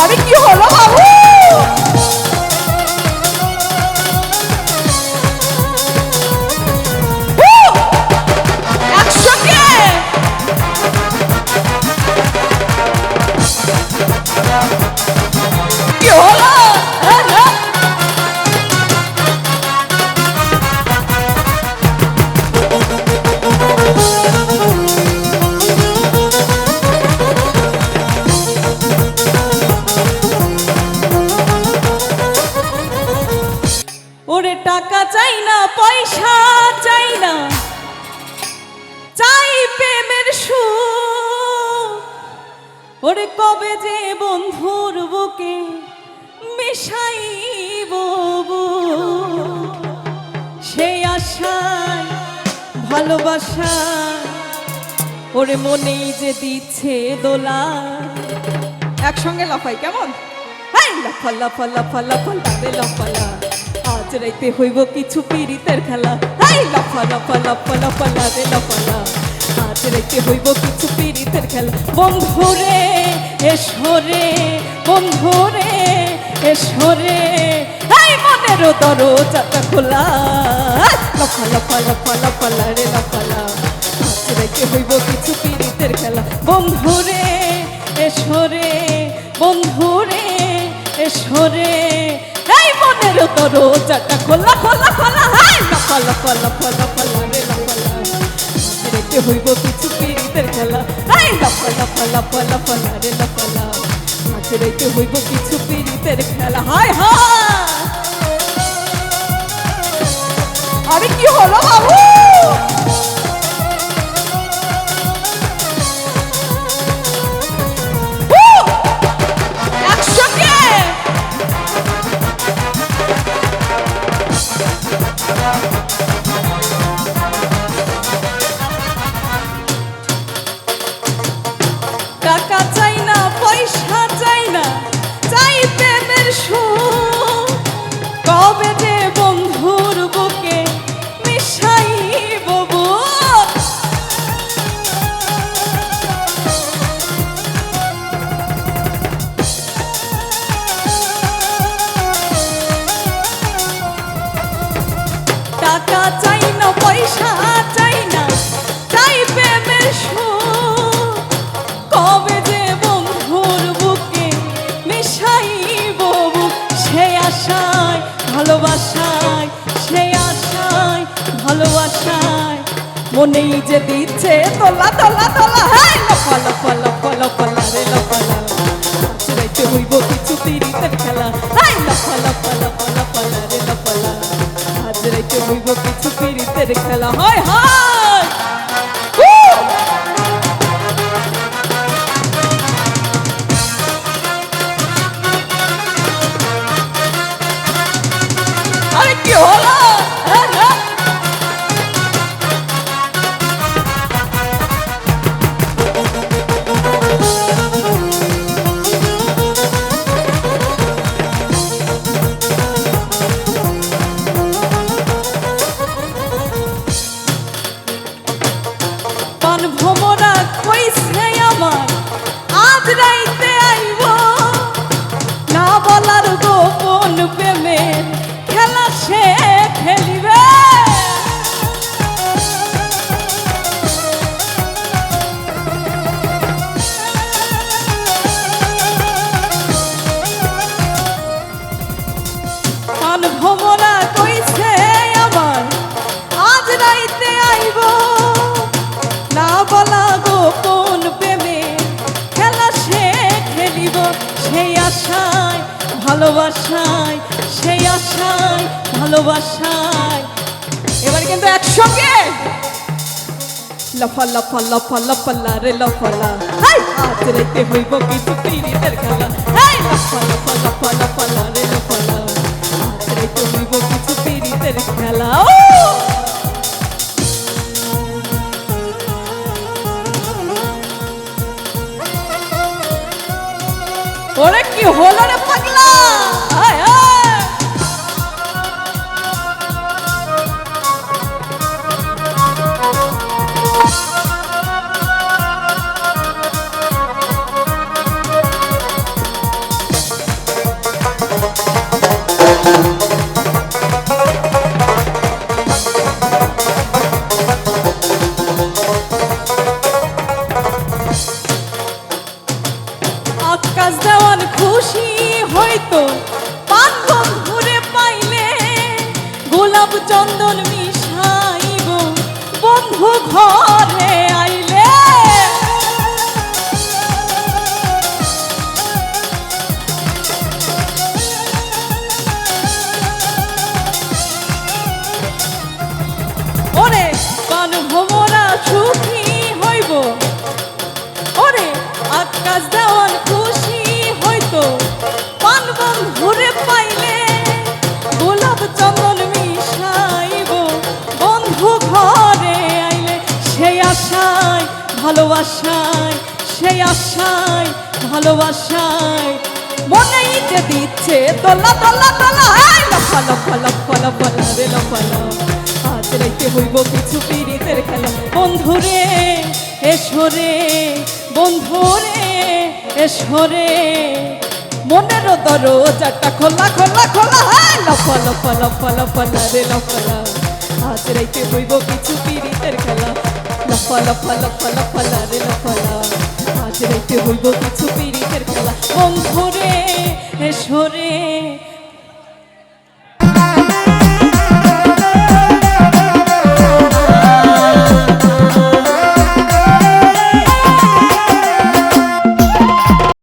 আরে কি হলো বাবু! কি হলো? কবে যে বন্ধুর বুকে মিশাই ববু সেই আশায় ভালোবাসা ওরে মনেই যে দিচ্ছে দোলা একসঙ্গে লাফাই, কেমন? লাফা লাফা লাফা লাফা লাফে লাফালা। আজ রাইতে হইব কিছু পীড়িতের খেলা। হাই লাফা লাফা লাফা লাফা লাফে লাফালা। আজ রাইতে হইব কিছু পীড়িতের খেলা। বন্ধুরে এসরে বন্ধুরে এসরে হাই মনের দরজাটা খোলা। লাফা লাফা লাফা লাফা লারে লাফালা আজ রাইতে হইব কিছু পীড়িতের খেলা। বন্ধুরে এসরে বন্ধুরে এসরে এই মনের দরজাটা খোলা খোলা খোলা। হাই, লাফা লাফা লাফা লাফা লারে রেখে হইব কিছু পীড়িতের খেলা। হাই লাফা লাফা লাফা লাফা লারে লাফালা আজ রেখে হইব কিছু পীড়িতের খেলা। হাই হাই! আরে কি হলো বাবু? উহ! একসঙ্গে কবে যে মনেই যে দিচ্ছে তোলা তোলা তোলা হাই ভালোবাসায়, সেই আশায়, ভালোবাসায়। এবার কিন্তু একসঙ্গে। লফা লফা লফা রাইতে হইব খেলা। লফা লফা লফা রাইতে হইব খেলা। ওরে, কি হলো রে হইতো পান বন্ধুরে পাইলে গোলাপ চন্দন মিশাইব বন্ধু ঘরে আইলে। ওরে পান ভোমরা সুখী হইব। ওরে আকাশ দেওয়ান আশায় ভালোবাসায় সেই আশায় ভালোবাসায় মনেই যে দিচ্ছে দোলা দোলা দোলা হাই লফা লফা লফা লফা রে লফা আজ রাইতে হইব কিছু পীড়িতের খেলা বন্ধুরে এসরে বন্ধুরে এসরে মনের দরজাটা খোলা খোলা খোলা হাই লফা লফা লফা লফা রে লফা আজ রাইতে হইব কিছু পীড়িতের খেলা লফা লফা লফা লফা রে লফা আজ রাইতে হইব কিছু পীড়িতের খেলা। বন্ধুরে এসরে